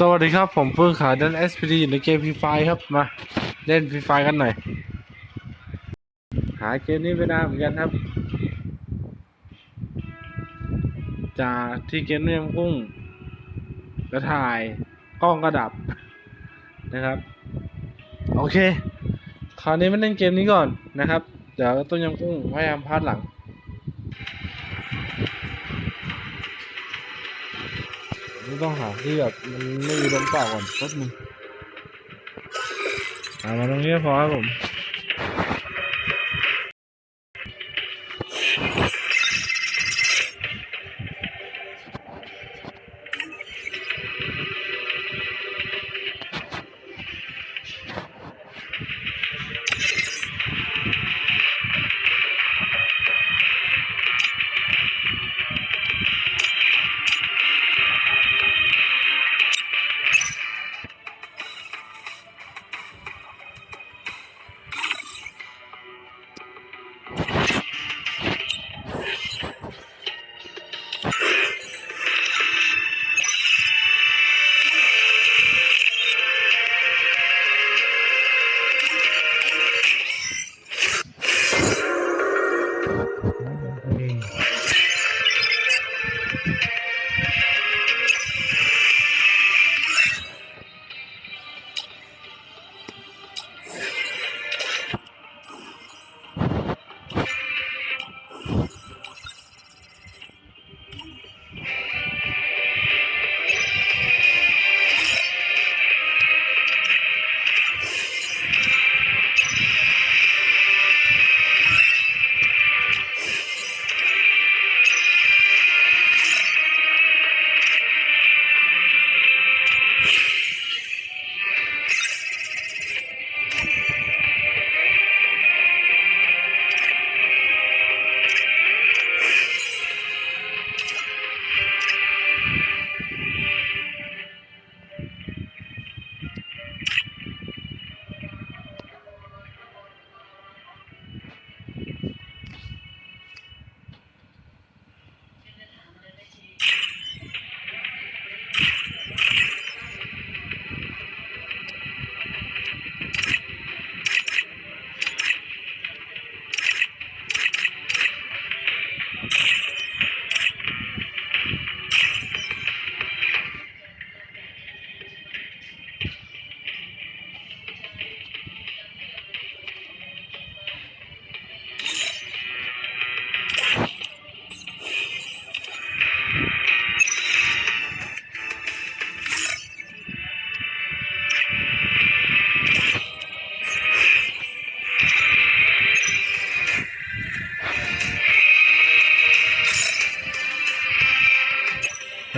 สวัสดีครับ ผมเพิ่งขาดัน SPD อยู่ในเกม Free Fire ครับ มา เล่น Free Fire กันหน่อย หาเกมนี้ไม่ได้เหมือนกันครับ จากที่เกมเนียมกุ้งกระถ่ายกล้องกระดับนะครับ โอเค คราวนี้มาเล่นเกมนี้ก่อนนะครับ เดี๋ยวต้นยำกุ้งพยายามพาดหลัง ไม่ต้องหาที่แบบมันไม่มีลมเปล่าก่อนแป๊บนึงอ่ามาตรงนี้พอครับผม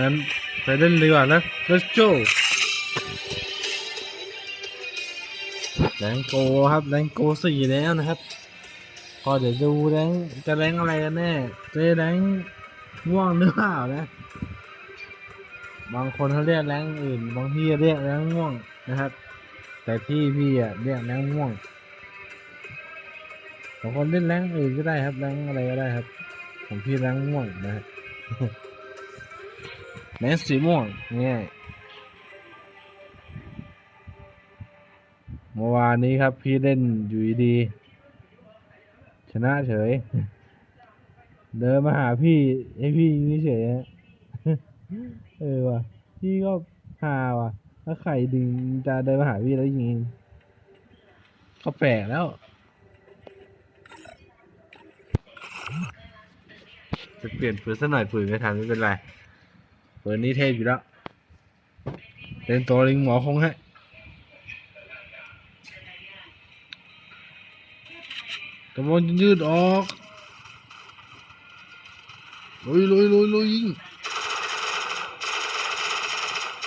งั้นไปเล่นดีกว่านะ let's go แรงโกครับแรงโกสี่แล้วนะครับ ก็เดี๋ยวดูแรงจะแรงอะไรกันแน่จะแรงง่วงหรือเปล่านะ บางคนเขาเรียกแรงอื่น บางที่เรียกแรงง่วงนะครับ แต่ที่พี่อะเรียกแรงง่วงบางคนเล่นแรงอื่นก็ได้ครับแรงอะไรก็ได้ครับของพี่แรงง่วงนะครับ แมสสีม่วงง่ายเมื่อวานนี้ครับพี่เล่นอยู่ดี ชนะเฉย เดินมาหาพี่ให้พี่ยิงเฉยฮะเออว่ะพี่ก็ฮาว่ะถ้าใครดึงจะเดินมาหาพี่แล้วยิงก็แปลกแล้วจะเปลี่ยนปืนสักหน่อยปืนไม่ทันไม่เป็นไร เปิดนี้เทพอยู่แล้วเล่นตัวลิงหมอคงให้กระบวนยืดออกลุยลุยลุยลุยยิง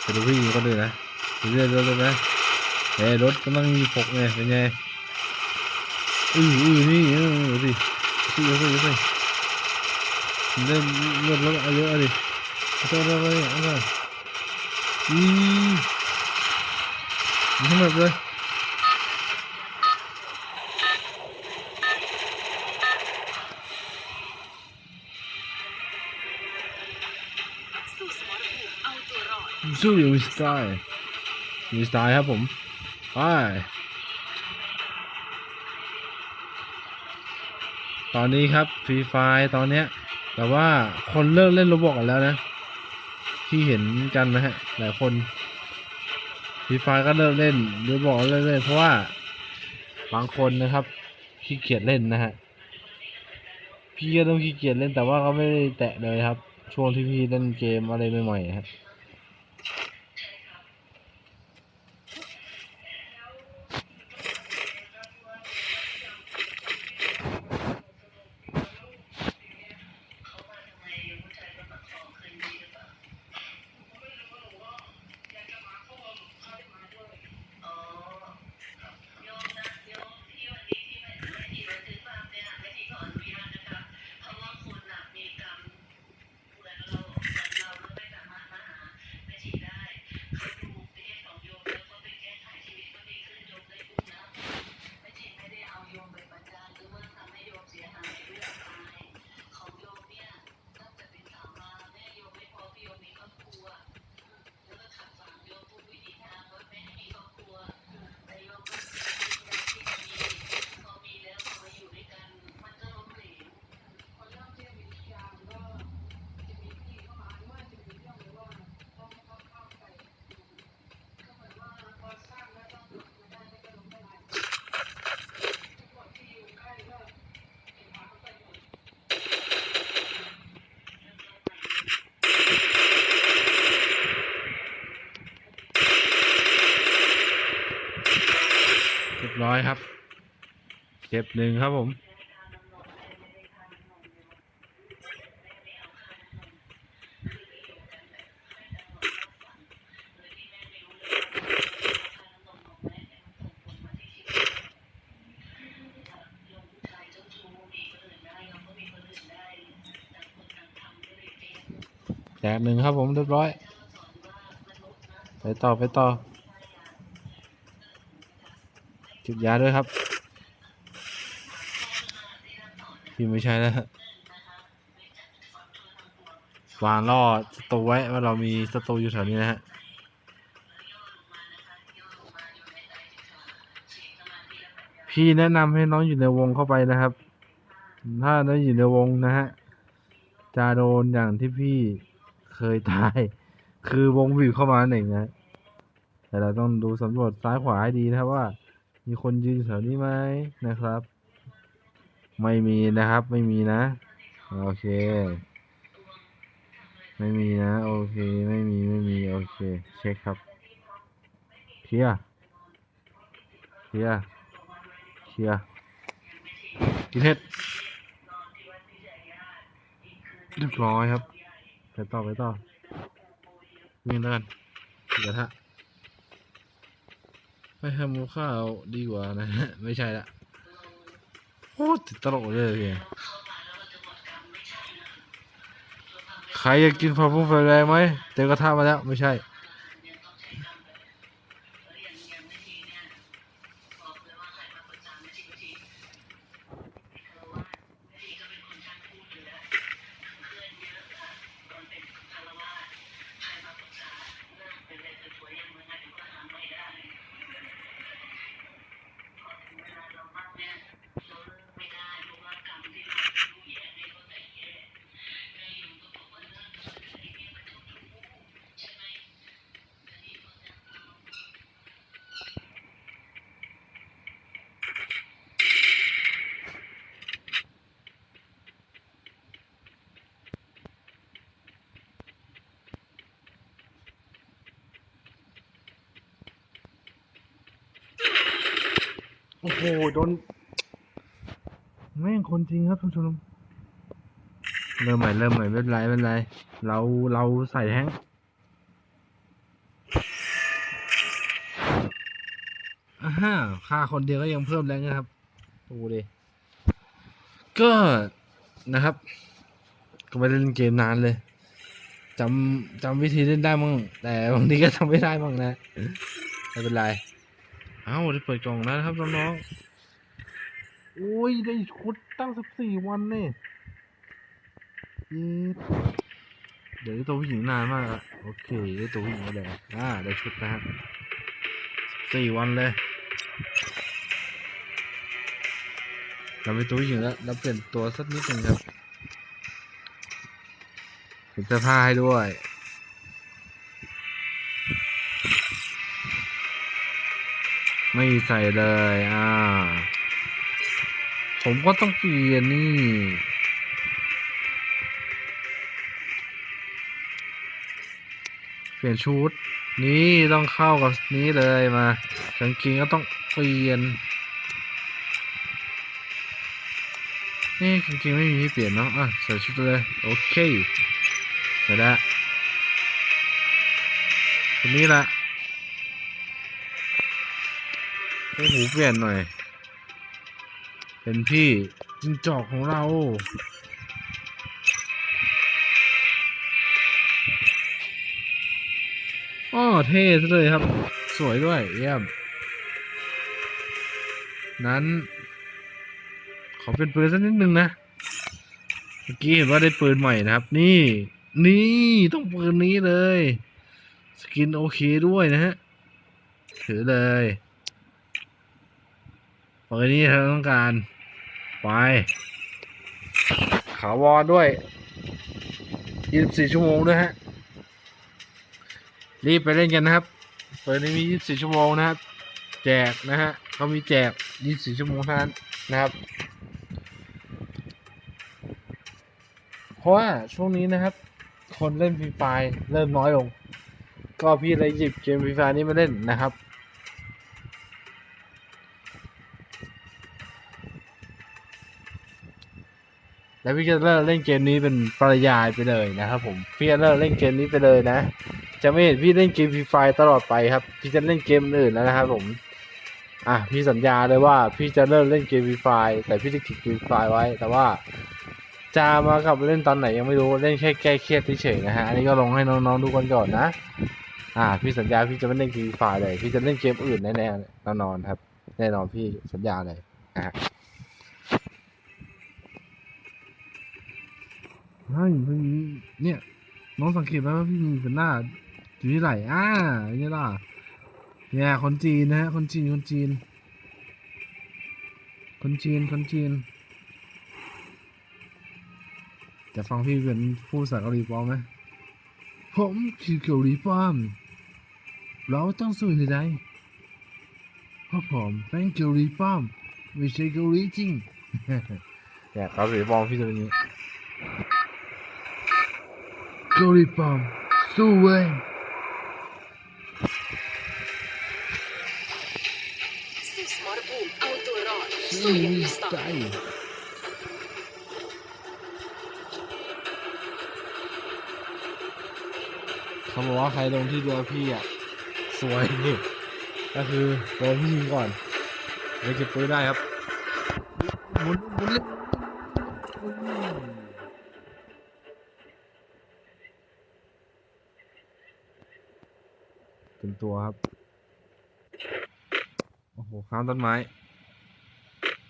ไปดูพี่ยิงก็ด้วยนะ เรื่อเรื่อยๆนะเฮ้ยรถกำลังมีปกไงเป็นไงอือนี่เออสิสิสิสิเล่นเลือดรถเอาเยอะดิเอาตัวเลยเอาเลยอืมยิงแบบเลยสู้สมรภูมิเอาตัวรอดสู้อยู่สไตล์มีสไตล์ครับผม ไป ตอนนี้ครับฟรีไฟตอนเนี้ย แต่ว่าคนเลิกเล่นโรบอกกันแล้วนะ ที่เห็นกันนะฮะ หลายคนฟรีไฟก็เลิกเล่นหรบอกเลิกเล่นเพราะว่าบางคนนะครับขี้เกียจเล่นนะฮะพี่ก็ต้องขี้เกียจเล่นแต่ว่าก็ไม่ได้แตะเลยครับ ช่วงที่พี่เล่นเกมอะไรใหม่ๆครั ร้อยครับ เก็บหนึ่งครับผมแตกหนึ่งครับผมเรียบร้อย ไปต่อไปต่อ จุดยาด้วยครับพี่ไม่ใช่แล้ววางล่อสตูไว้ว่าเรามีสตูอยู่แถวนี้นะฮะพี่แนะนำให้น้องอยู่ในวงเข้าไปนะครับ ถ้าน้องอยู่ในวงนะฮะจะโดนอย่างที่พี่เคยตาย คือวงบีบเข้ามาหนึ่งนะแต่เราต้องดูสำรวจซ้ายขวาให้ดีนะครับว่า มีคนยืนแถวนี้ไหมนะครับ ไม่มีนะครับ ไม่มีนะ โอเค ไม่มีนะ โอเค ไม่มี ไม่มี โอเค เช็คครับ เคลียร์ เคลียร์ เคลียร์ กินเห็ดเรียบร้อยครับ ไปต่อ ไปต่อวิ่แล้วกันกระทะ ไปทำกับข้าวดีกว่านะฮะ ไม่ใช่ละโอ้ติดตลกเลยพี่ใครอยากกินผักบุ้งไฟแรงไหมเต็มกระทะมาแล้ว ไม่ใช่ หโดน แม่งคนจริงครับท่านผู้ชมเริ่มใหม่เริ่มใหม่ไม่เป็นไรไม่เป็นไร เราเราใส่แฮงค์อ่าฮะค่าคนเดียวก็ยังเพิ่มแรงนะครับดูดิก็นะครับ ก็ไม่ได้เล่นเกมนานเลยจำจำวิธีเล่นได้มั่งแต่บางทีก็ทำไม่ได้มั่งนะไม่เป็นไร เอ้าได้เปิดกล่องแล้วนะครับน้องๆ โอ้ย ได้ชุดตั้งสิบสี่วันเนี่ยเดี๋ยวตัวผู้หญิงนานมากอะโอเคได้ตัวผู้หญิงมาแล้วอ่าได้ชุดนะครับสี่วันเลยเราไปนตัวผู้หญิงแล้วเราเปลี่ยนตัวสักนิดหนึ่งครับเปลี่ยนเสื้อผ้าให้ด้วย ไม่ใส่เลย อ่า ผมก็ต้องเปลี่ยนนี่ เปลี่ยนชุด นี่ต้องเข้ากับนี้เลยมากางเกงก็ต้องเปลี่ยน นี่กางเกงไม่มีให้เปลี่ยนเนาะ อะ ใส่ชุดเลย โอเคใส่ละคนนี้ละ โอ้โหเปลี่ยนหน่อย เป็นพี่จิงจอกของเราอ้อเท่ซะเลยครับ สวยด้วย เยี่ยม นั้น ขอเป็นปืนสักนิดนึงนะ เมื่อกี้เห็นว่าได้ปืนใหม่นะครับ นี่ นี่ต้องปืนนี้เลย สกินโอเคด้วยนะฮะ ถือเลย ปืนนี้เธอต้องการไปขาวอด้วย 24 ชั่วโมงด้วยฮะ รีบไปเล่นกันนะครับ เปิดนี้มี 24 ชั่วโมงนะครับ แจกนะฮะเขามีแจก 24 ชั่วโมงเท่านั้นนะครับเพราะว่าช่วงนี้นะครับ คนเล่นฟรีไฟเริ่มน้อยลง ก็พี่เลยหยิบเกมฟรีไฟนี้มาเล่นนะครับ แล้วพี่จะเลิกเล่นเกมนี้เป็นปริยายไปเลยนะครับผมพี่จะเลิกเล่นเกมนี้ไปเลยนะ จะไม่เห็นพี่เล่นเกมฟรีไฟตลอดไปครับ พี่จะเล่นเกมอื่นแล้วนะครับผมอะพี่สัญญาเลยว่าพี่จะเลิกเล่นเกมฟรีไฟแต่พี่จะเก็บเกมฟรีไฟไว้ แต่ว่าจะมากลับเล่นตอนไหนยังไม่รู้เล่นแค่แก้เครียดเฉยๆนะฮะอันนี้ก็ลงให้น้องๆดูกันก่อนนะ อ่า พี่สัญญาพี่จะไม่เล่นเกมฟรีไฟเลย พี่จะเล่นเกมอื่นแน่ๆแน่นอนครับ แน่นอนพี่สัญญาเลยนะฮะ ใช่พี่เนี่ย น้องสังเกตไหมว่าพี่มีเป็นหน้าอยู่ที่ไหล่อ่าเนี่ยล่ะเนี่ยคนจีนนะฮะคนจีนคนจีน คนจีนคนจีน จะฟังพี่เป็นผู้ภาษาเกาหลีปลอมไหมผมคือเกาหลีปลอมเราต้องสู้ให้ได้เพราะผมเป็นเกาหลีปลอมไม่ใช่เกาหลีจริงเนี่ยเกาหลีปลอมพี่จะเป็นอย่างนี้ เกาหลีปลอมสู้เว้ย สิสมรภูมิเอาตัวรอดสู้สู้อย่างมีสสไตไตล์ล์เขาบอกว่าใครลงที่ตัวพี่อะ สวยนี่ก็คือตัวพี่ยิงก่อนไปเก็บปืนได้ครับหมุนหมุนเลย เต็มตัวครับ โอ้โห ข้ามต้นไม้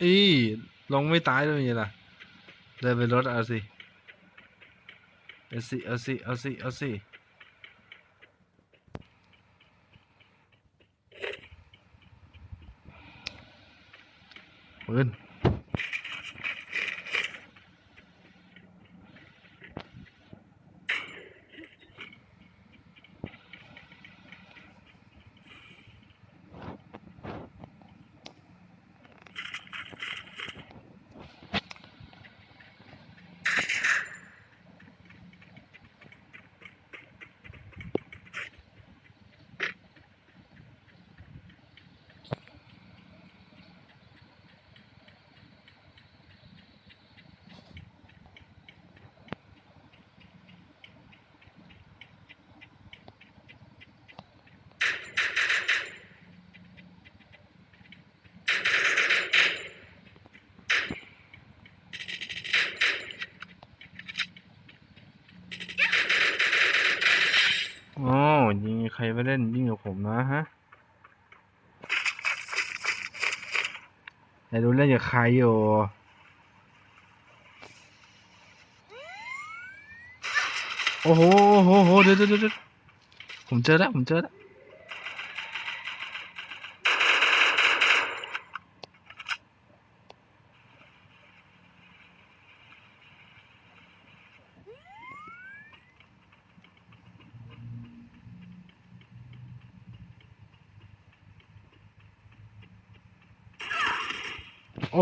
อีลงไม่ตายด้วยนี่ล่ะ เดินไปรถเอาสิ เอาสิ เอาสิ เอาสิ เอาสิปืนโอ้ยิงใค รไปเล่นยิ่งกว่าผมนะฮะแต่ดูเล่นกับใครอยู่โอ้โหโอ้โหโอ้โหเดี๋ยวเดี๋ยวเดี๋ยวผมเจอแล้ว ผมเจอแล้ว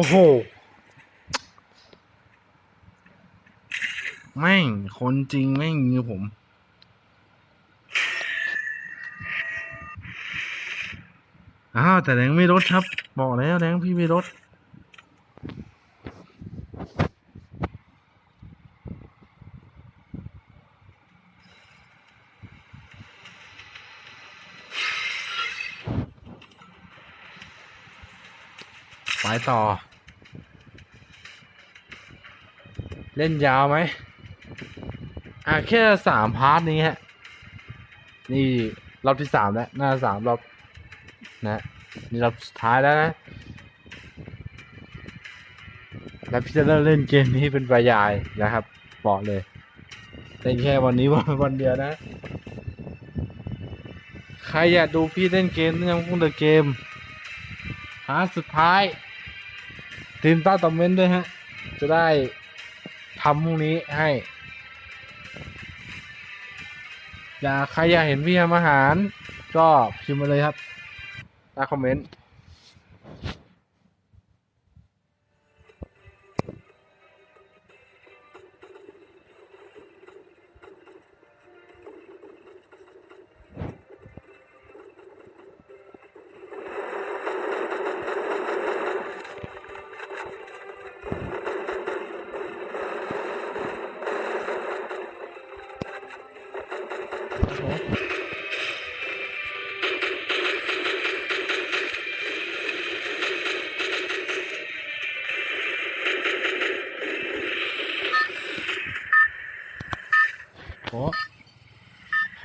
อ้โห แม่ง คนจริงแม่งยิงผม อ้าว แต่แดงไม่ลดครับ บอกแล้วแดงพี่ไม่ลดไปต่อ เล่นยาวไหมอะแค่สามพาร์ทนี้ฮะ นี่รอบที่สามแล้วน่าจะสามรอบนะนี่รอบสุดท้ายแล้วนะ แล้วพี่จะเริ่มเล่นเกมนี้เป็นปยายนะครับ บอกเลย เล่นแค่วันนี้วันวันเดียวนะ ใครอยากดูพี่เล่นเกมยังคงเดอะเกมพาร์ทสุดท้ายทีมใต้ตอมเมนต์ด้วยฮะ จะได้ ทำพรุ่งนี้ให้ อยากใครอยากเห็นพี่ทำอาหาร ก็พิมพ์มาเลยครับใต้คอมเมนต์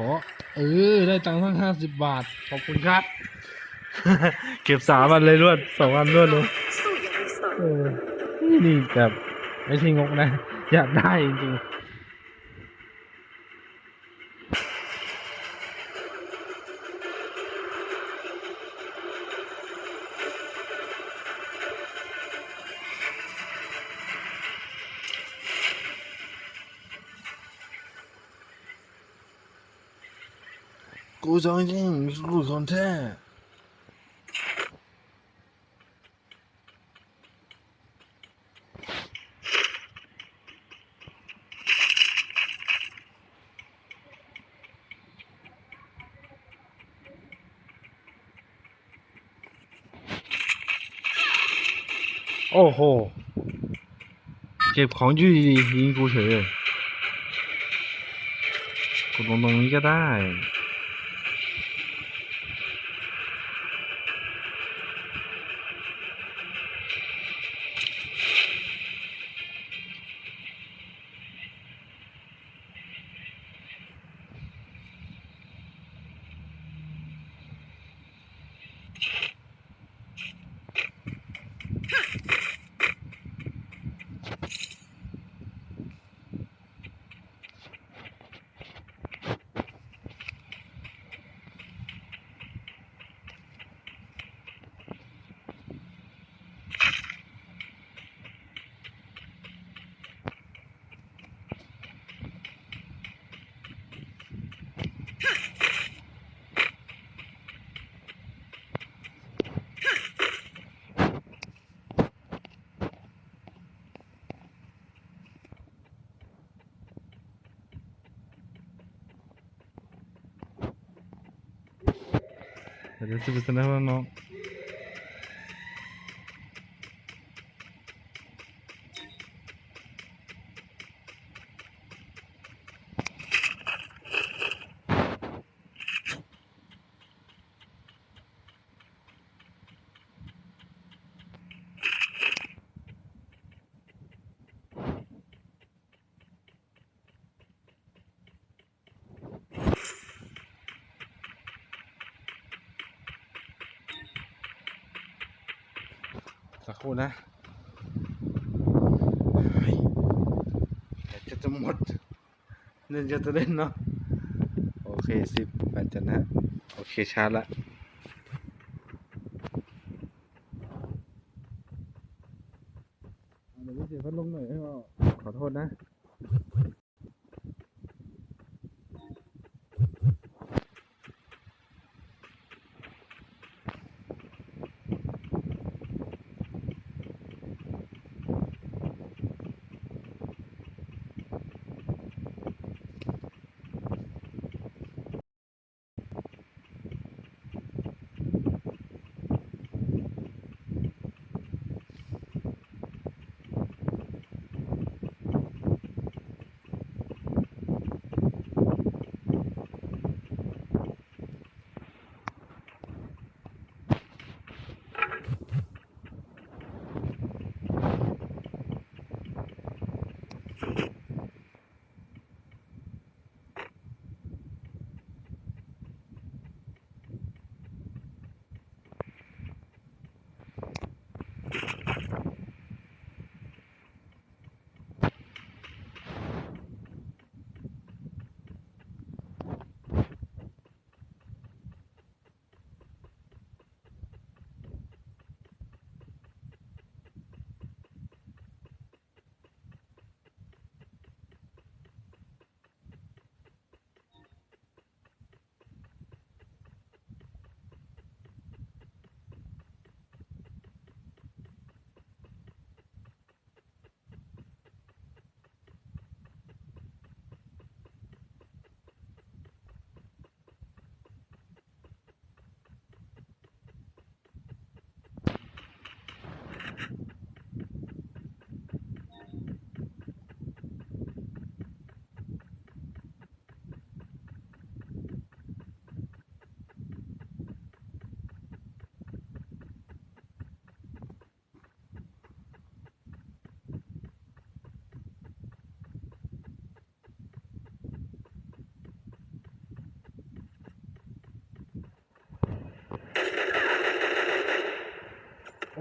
อ เออ ได้ตังค์ตั้งห้าสิบบาท ขอบคุณครับ เก็บสามอันเลยรวดสองอันรวดเลยสู้อย่างมีสติเออนี่นี่แบบไม่ใช่งกนะ อยากได้จริงๆ กูจองจริงกูคนแท้โอ้โหเก็บของอ you ยู่ดีๆยิงกูเฉยเลยกดลงตรงนี้ก็ได้ เดี๋ยวจะไปเสนอน้องสักครู่นะ เฮ้ยเดี๋ยวจะจะเล่นก็จะเล่นเนาะโอเคสิบแปดจันะ โอเคชาร์จละเดี๋ยวพี่เสียพัดลมหน่อยให้บอขอโทษนะ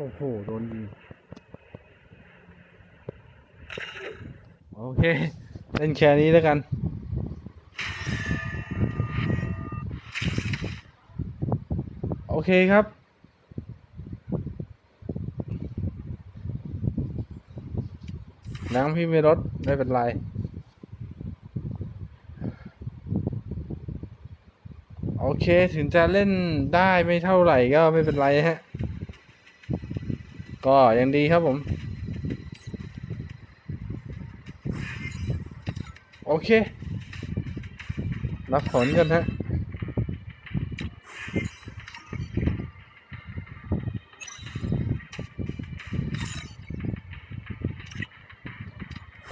อ้โห โดนยิง โอเค เล่นแค่นี้แล้วกันโอเคครับนังพี่ไม่รถไม่เป็นไร โอเค ถึงจะเล่นได้ไม่เท่าไหร่ก็ไม่เป็นไรฮะ ก็ยังดีครับผม โอเค รับผลกันฮะ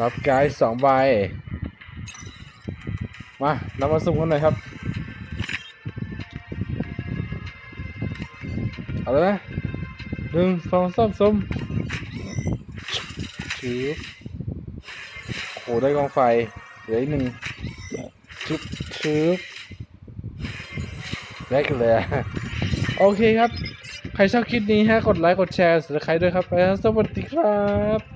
รับกด์สองใบ มาเรามาสุ่มกันหน่อยครับ เอาเลยนะ นึ่งสองสามสุ่มชืบโอ้โหได้กองไฟเหลืออีกหนึ่งชืบชืบแรกเลยอะโอเคครับ ใครชอบคลิปนี้ฮะ กดไลค์ กดแชร์สำหรับใครด้วยครับไปแล้วสวัสดีครับ